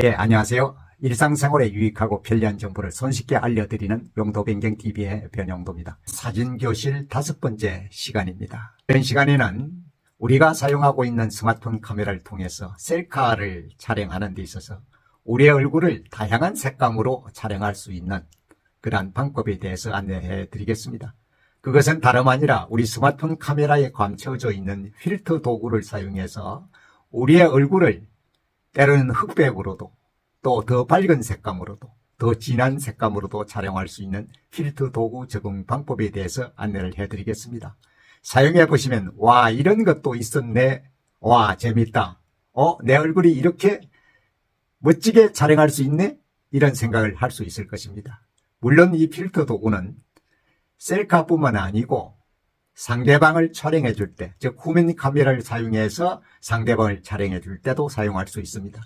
예, 안녕하세요. 일상생활에 유익하고 편리한 정보를 손쉽게 알려드리는 용도변경TV의 변용도입니다. 사진교실 다섯 번째 시간입니다. 이번 시간에는 우리가 사용하고 있는 스마트폰 카메라를 통해서 셀카를 촬영하는 데 있어서 우리의 얼굴을 다양한 색감으로 촬영할 수 있는 그러한 방법에 대해서 안내해 드리겠습니다. 그것은 다름 아니라 우리 스마트폰 카메라에 감춰져 있는 필터 도구를 사용해서 우리의 얼굴을 때로는 흑백으로도 또 더 밝은 색감으로도 더 진한 색감으로도 촬영할 수 있는 필터 도구 적용 방법에 대해서 안내를 해드리겠습니다. 사용해 보시면 와 이런 것도 있었네 와 재밌다 어 내 얼굴이 이렇게 멋지게 촬영할 수 있네 이런 생각을 할 수 있을 것입니다. 물론 이 필터 도구는 셀카뿐만 아니고 상대방을 촬영해 줄 때, 즉 후면 카메라를 사용해서 상대방을 촬영해 줄 때도 사용할 수 있습니다.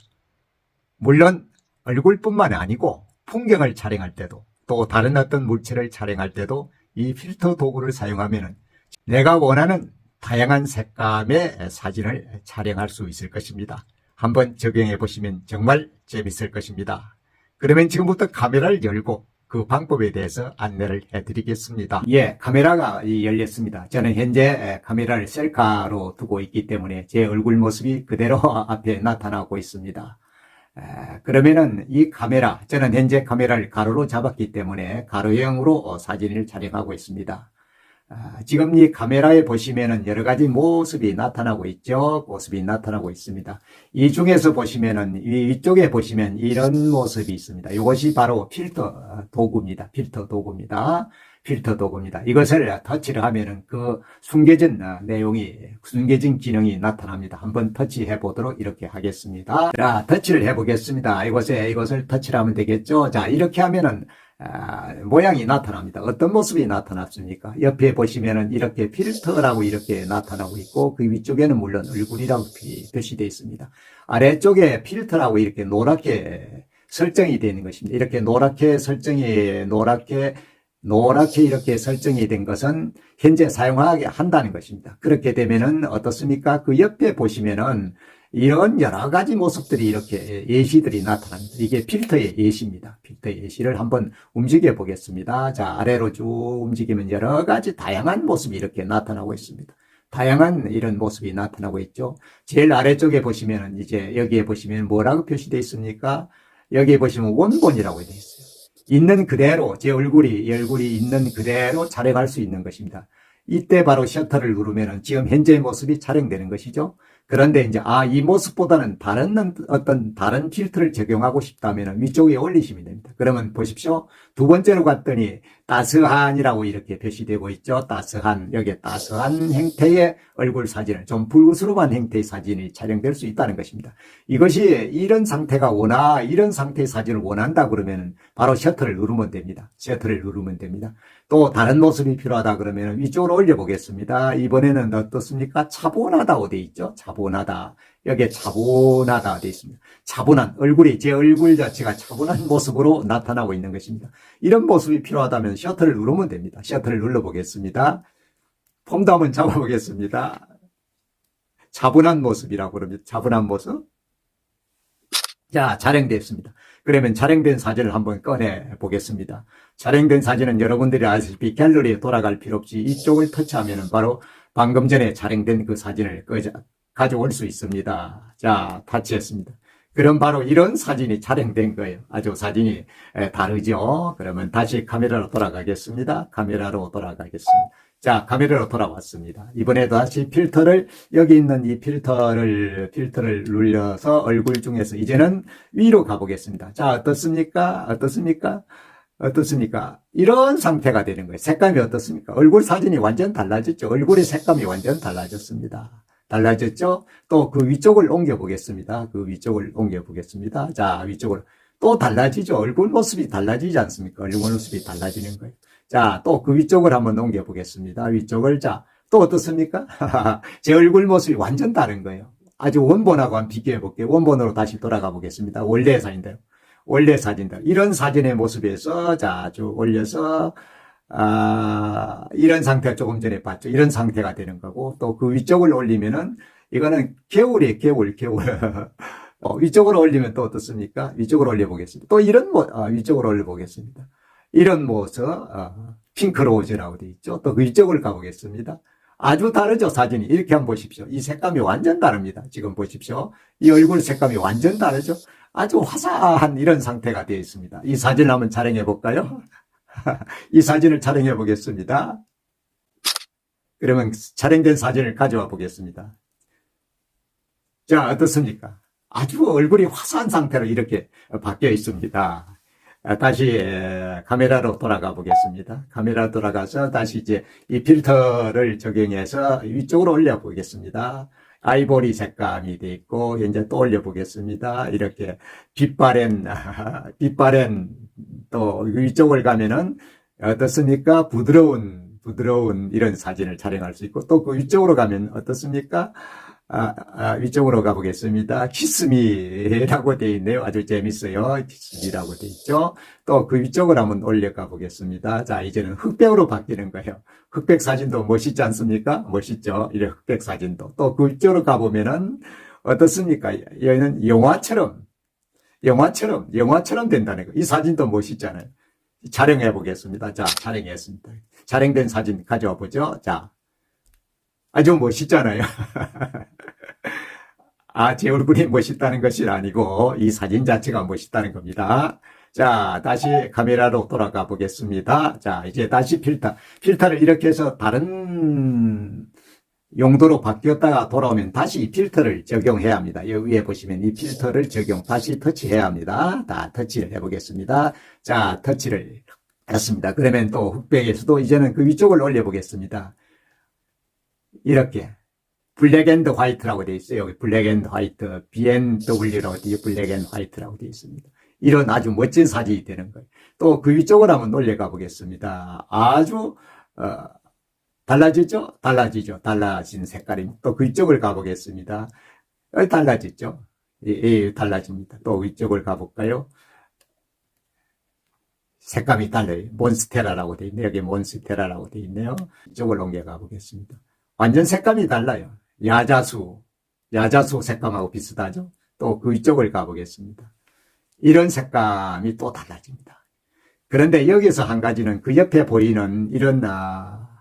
물론 얼굴뿐만 아니고 풍경을 촬영할 때도 또 다른 어떤 물체를 촬영할 때도 이 필터 도구를 사용하면 내가 원하는 다양한 색감의 사진을 촬영할 수 있을 것입니다. 한번 적용해 보시면 정말 재밌을 것입니다. 그러면 지금부터 카메라를 열고 그 방법에 대해서 안내를 해드리겠습니다. 예, 카메라가 이 열렸습니다. 저는 현재 카메라를 셀카로 두고 있기 때문에 제 얼굴 모습이 그대로 앞에 나타나고 있습니다. 에, 그러면은 이 카메라, 저는 현재 카메라를 가로로 잡았기 때문에 가로형으로 어, 사진을 촬영하고 있습니다. 아, 지금 이 카메라에 보시면은 여러 가지 모습이 나타나고 있죠. 모습이 나타나고 있습니다. 이 중에서 보시면은 이 위쪽에 보시면 이런 모습이 있습니다. 이것이 바로 필터 도구입니다. 필터 도구입니다. 필터 도구입니다. 이것을 터치를 하면은 그 숨겨진 어, 내용이 숨겨진 기능이 나타납니다. 한번 터치해 보도록 이렇게 하겠습니다. 자, 터치를 해 보겠습니다. 이곳에 이것을 터치를 하면 되겠죠. 자, 이렇게 하면은 아, 모양이 나타납니다. 어떤 모습이 나타났습니까? 옆에 보시면은 이렇게 필터라고 이렇게 나타나고 있고 그 위쪽에는 물론 얼굴이라고 표시되어 있습니다. 아래쪽에 필터라고 이렇게 노랗게 설정이 되는 것입니다. 이렇게 노랗게 설정이 노랗게 노랗게 이렇게 설정이 된 것은 현재 사용하게 한다는 것입니다. 그렇게 되면은 어떻습니까? 그 옆에 보시면은 이런 여러 가지 모습들이 이렇게 예시들이 나타납니다. 이게 필터의 예시입니다. 필터의 예시를 한번 움직여 보겠습니다. 자, 아래로 쭉 움직이면 여러 가지 다양한 모습이 이렇게 나타나고 있습니다. 다양한 이런 모습이 나타나고 있죠. 제일 아래쪽에 보시면은 이제 여기에 보시면 뭐라고 표시되어 있습니까? 여기에 보시면 원본이라고 되어 있어요. 있는 그대로 제 얼굴이 이 얼굴이 있는 그대로 촬영할 수 있는 것입니다. 이때 바로 셔터를 누르면은 지금 현재의 모습이 촬영되는 것이죠. 그런데 이제 아 이 모습보다는 다른 어떤 다른 필터를 적용하고 싶다면 위쪽에 올리시면 됩니다. 그러면 보십시오. 두 번째로 갔더니 따스한이라고 이렇게 표시되고 있죠. 따스한 여기에 따스한 형태의 얼굴 사진을 좀 불그스름한 형태의 사진이 촬영될 수 있다는 것입니다. 이것이 이런 상태가 원하 이런 상태의 사진을 원한다 그러면 바로 셔터를 누르면 됩니다. 셔터를 누르면 됩니다. 또 다른 모습이 필요하다 그러면 위쪽으로 올려 보겠습니다. 이번에는 어떻습니까? 차분하다 어디 있죠? 차분하다. 여기에 차분하다 되어 있습니다. 차분한 얼굴이 제 얼굴 자체가 차분한 모습으로 나타나고 있는 것입니다. 이런 모습이 필요하다면 셔터를 누르면 됩니다. 셔터를 눌러 보겠습니다. 폼도 한번 잡아 보겠습니다. 차분한 모습이라고 그럽니다. 차분한 모습. 자, 촬영됐습니다. 그러면 촬영된 사진을 한번 꺼내 보겠습니다. 촬영된 사진은 여러분들이 아시다시피 갤러리에 돌아갈 필요 없이 이쪽을 터치하면 바로 방금 전에 촬영된 그 사진을 가져올 수 있습니다. 자, 타치했습니다. 그럼 바로 이런 사진이 촬영된 거예요. 아주 사진이 다르죠. 그러면 다시 카메라로 돌아가겠습니다. 카메라로 돌아가겠습니다. 자, 카메라로 돌아왔습니다. 이번에도 다시 필터를, 여기 있는 이 필터를, 필터를 눌려서 얼굴 중에서 이제는 위로 가보겠습니다. 자, 어떻습니까? 어떻습니까? 어떻습니까? 이런 상태가 되는 거예요. 색감이 어떻습니까? 얼굴 사진이 완전 달라졌죠. 얼굴의 색감이 완전 달라졌습니다. 달라졌죠? 또 그 위쪽을 옮겨 보겠습니다. 그 위쪽을 옮겨 보겠습니다. 자, 위쪽을. 또 달라지죠. 얼굴 모습이 달라지지 않습니까? 얼굴 모습이 달라지는 거예요. 자, 또 그 위쪽을 한번 옮겨 보겠습니다. 위쪽을. 자, 또 어떻습니까? 제 얼굴 모습이 완전 다른 거예요. 아주 원본하고 한번 비교해 볼게요. 원본으로 다시 돌아가 보겠습니다. 원래 사진대로. 원래 사진대로. 이런 사진의 모습에서 자, 쭉 올려서 아, 이런 상태가 조금 전에 봤죠. 이런 상태가 되는 거고, 또 그 위쪽을 올리면은, 이거는 겨울이에요, 겨울, 겨울. 어, 위쪽으로 올리면 또 어떻습니까? 위쪽으로 올려보겠습니다. 또 이런 모, 아, 위쪽으로 올려보겠습니다. 이런 모습, 아, 핑크 로즈라고 돼 있죠. 또그 위쪽을 가보겠습니다. 아주 다르죠, 사진이. 이렇게 한번 보십시오. 이 색감이 완전 다릅니다. 지금 보십시오. 이 얼굴 색감이 완전 다르죠. 아주 화사한 이런 상태가 되어 있습니다. 이 사진을 한번 촬영해 볼까요? 이 사진을 촬영해 보겠습니다. 그러면 촬영된 사진을 가져와 보겠습니다. 자, 어떻습니까? 아주 얼굴이 화사한 상태로 이렇게 바뀌어 있습니다. 아, 다시 에, 카메라로 돌아가 보겠습니다. 카메라 돌아가서 다시 이제 이 필터를 적용해서 위쪽으로 올려 보겠습니다. 아이보리 색감이 돼 있고 이제 또 올려 보겠습니다. 이렇게 빛바랜 빛바랜 또 위쪽을 가면은 어떻습니까? 부드러운 부드러운 이런 사진을 촬영할 수 있고 또 그 위쪽으로 가면 어떻습니까? 아, 아, 위쪽으로 가보겠습니다. 키스미라고 되어 있네요. 아주 재밌어요. 키스미라고 되어 있죠. 또 그 위쪽으로 한번 올려가 보겠습니다. 자, 이제는 흑백으로 바뀌는 거예요. 흑백 사진도 멋있지 않습니까? 멋있죠. 이래 흑백 사진도. 또 그 위쪽으로 가보면은 어떻습니까? 여기는 영화처럼, 영화처럼, 영화처럼 된다는 거. 이 사진도 멋있잖아요. 촬영해 보겠습니다. 자, 촬영했습니다. 촬영된 사진 가져와 보죠. 자, 아주 멋있잖아요. 아, 제 얼굴이 멋있다는 것이 아니고 이 사진 자체가 멋있다는 겁니다. 자, 다시 카메라로 돌아가 보겠습니다. 자, 이제 다시 필터. 필터를 이렇게 해서 다른 용도로 바뀌었다가 돌아오면 다시 이 필터를 적용해야 합니다. 여기 위에 보시면 이 필터를 적용, 다시 터치해야 합니다. 다 터치를 해보겠습니다. 자, 터치를 했습니다. 그러면 또 흑백에서도 이제는 그 위쪽을 올려보겠습니다. 이렇게 블랙 앤드 화이트라고 되어 있어요. 여기 블랙 앤드 화이트, BMW라고 되어 블랙 앤드 화이트라고 되어 있습니다. 이런 아주 멋진 사진이 되는 거예요. 또 그 위쪽으로 한번 올려가 보겠습니다. 아주 어, 달라지죠? 달라지죠. 달라진 색깔이 또그 위쪽을 가보겠습니다. 달라지죠? 예, 예, 달라집니다. 또 위쪽을 가볼까요? 색감이 달라요. 몬스테라라고 되어 있네요. 여기 몬스테라라고 되어 있네요. 이쪽을 옮겨가 보겠습니다. 완전 색감이 달라요. 야자수, 야자수 색감하고 비슷하죠? 또그 위쪽을 가보겠습니다. 이런 색감이 또 달라집니다. 그런데 여기서 한 가지는 그 옆에 보이는 이런 아,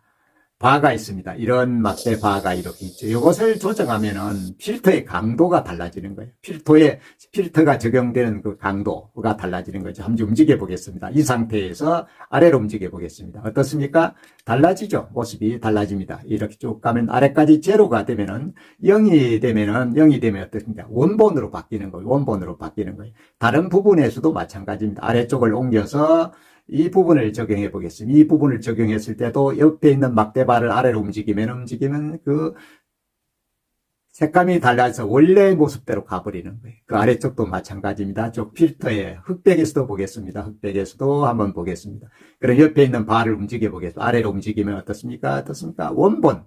바가 있습니다. 이런 막대 바가 이렇게 있죠. 이것을 조정하면은 필터의 강도가 달라지는 거예요. 필터에 필터가 적용되는 그 강도가 달라지는 거죠. 한번 움직여 보겠습니다. 이 상태에서 아래로 움직여 보겠습니다. 어떻습니까? 달라지죠. 모습이 달라집니다. 이렇게 쭉 가면 아래까지 제로가 되면은 0이 되면은 0이 되면 어떻습니까? 원본으로 바뀌는 거예요. 원본으로 바뀌는 거예요. 다른 부분에서도 마찬가지입니다. 아래쪽을 옮겨서 이 부분을 적용해 보겠습니다. 이 부분을 적용했을 때도 옆에 있는 막대발을 아래로 움직이면 움직이면 그 색감이 달라서 원래 모습대로 가버리는 거예요. 그 아래쪽도 마찬가지입니다. 쪽 필터에 흑백에서도 보겠습니다. 흑백에서도 한번 보겠습니다. 그럼 옆에 있는 발을 움직여 보겠습니다. 아래로 움직이면 어떻습니까? 어떻습니까? 원본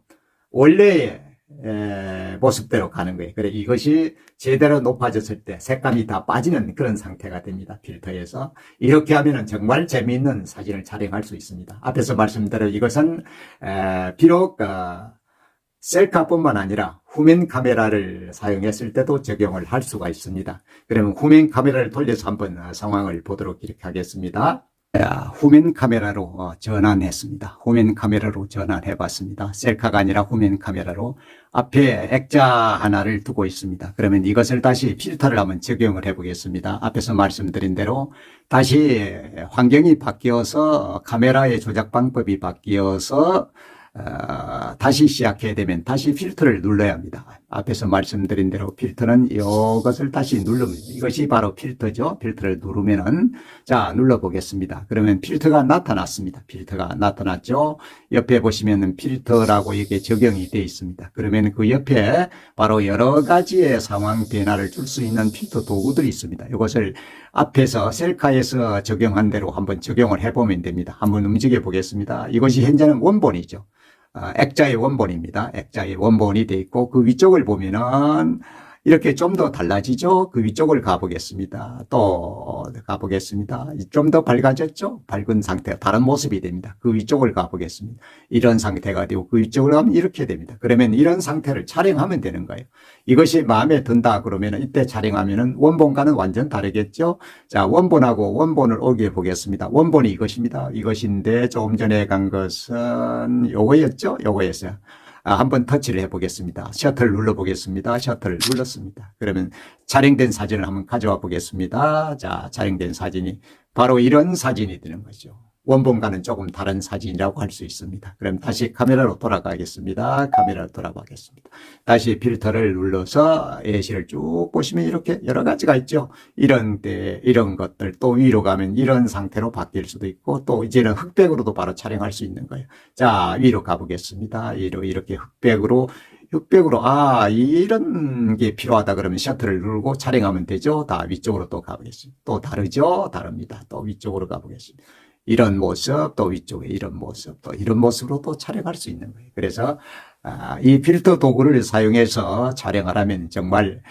원래의 에, 모습대로 가는 거예요. 그래 이것이 제대로 높아졌을 때 색감이 다 빠지는 그런 상태가 됩니다. 필터에서 이렇게 하면은 정말 재미있는 사진을 촬영할 수 있습니다. 앞에서 말씀드린 이것은 에, 비록 어, 셀카뿐만 아니라 후면 카메라를 사용했을 때도 적용을 할 수가 있습니다. 그러면 후면 카메라를 돌려서 한번 어, 상황을 보도록 이렇게 하겠습니다. 자, 후면 카메라로 어, 전환했습니다. 후면 카메라로 전환해 봤습니다. 셀카가 아니라 후면 카메라로 앞에 액자 하나를 두고 있습니다. 그러면 이것을 다시 필터를 한번 적용을 해 보겠습니다. 앞에서 말씀드린 대로 다시 환경이 바뀌어서 카메라의 조작 방법이 바뀌어서 어, 다시 시작해야 되면 다시 필터를 눌러야 합니다. 앞에서 말씀드린 대로 필터는 이것을 다시 누르면 이것이 바로 필터죠. 필터를 누르면은 자 눌러 보겠습니다. 그러면 필터가 나타났습니다. 필터가 나타났죠. 옆에 보시면은 필터라고 이게 적용이 되어 있습니다. 그러면 그 옆에 바로 여러 가지의 상황 변화를 줄 수 있는 필터 도구들이 있습니다. 이것을 앞에서 셀카에서 적용한 대로 한번 적용을 해보면 됩니다. 한번 움직여 보겠습니다. 이것이 현재는 원본이죠. 어, 액자의 원본입니다. 액자의 원본이 되어 있고 그 위쪽을 보면은 이렇게 좀 더 달라지죠? 그 위쪽을 가보겠습니다. 또 가보겠습니다. 좀 더 밝아졌죠? 밝은 상태, 다른 모습이 됩니다. 그 위쪽을 가보겠습니다. 이런 상태가 되고 그 위쪽으로 가면 이렇게 됩니다. 그러면 이런 상태를 촬영하면 되는 거예요. 이것이 마음에 든다 그러면 이때 촬영하면은 원본과는 완전 다르겠죠? 자, 원본하고 원본을 오게 보겠습니다. 원본이 이것입니다. 이것인데 조금 전에 간 것은 요거였죠? 요거였어요. 아, 한번 터치를 해보겠습니다. 셔터를 눌러보겠습니다. 셔터를 눌렀습니다. 그러면 촬영된 사진을 한번 가져와 보겠습니다. 자, 촬영된 사진이 바로 이런 사진이 되는 거죠. 원본과는 조금 다른 사진이라고 할 수 있습니다. 그럼 다시 카메라로 돌아가겠습니다. 카메라로 돌아가겠습니다. 다시 필터를 눌러서 예시를 쭉 보시면 이렇게 여러 가지가 있죠. 이런 때, 이런 것들 또 위로 가면 이런 상태로 바뀔 수도 있고 또 이제는 흑백으로도 바로 촬영할 수 있는 거예요. 자, 위로 가보겠습니다. 위로 이렇게 흑백으로 흑백으로 아 이런 게 필요하다 그러면 셔터를 누르고 촬영하면 되죠. 다 위쪽으로 또 가보겠습니다. 또 다르죠? 다릅니다. 또 위쪽으로 가보겠습니다. 이런 모습, 또 위쪽에 이런 모습, 또 이런 모습으로 또 촬영할 수 있는 거예요. 그래서 아, 이 필터 도구를 사용해서 촬영을 하면 정말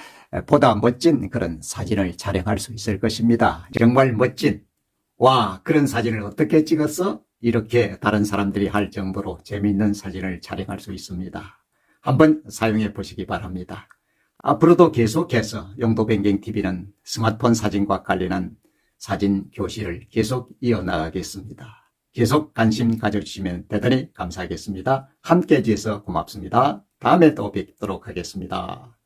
보다 멋진 그런 사진을 촬영할 수 있을 것입니다. 정말 멋진 와 그런 사진을 어떻게 찍었어? 이렇게 다른 사람들이 할 정도로 재미있는 사진을 촬영할 수 있습니다. 한번 사용해 보시기 바랍니다. 앞으로도 계속해서 용도 변경 TV는 스마트폰 사진과 관련한 사진 교실을 계속 이어나가겠습니다. 계속 관심 가져주시면 대단히 감사하겠습니다. 함께 해 주셔서 고맙습니다. 다음에 또 뵙도록 하겠습니다.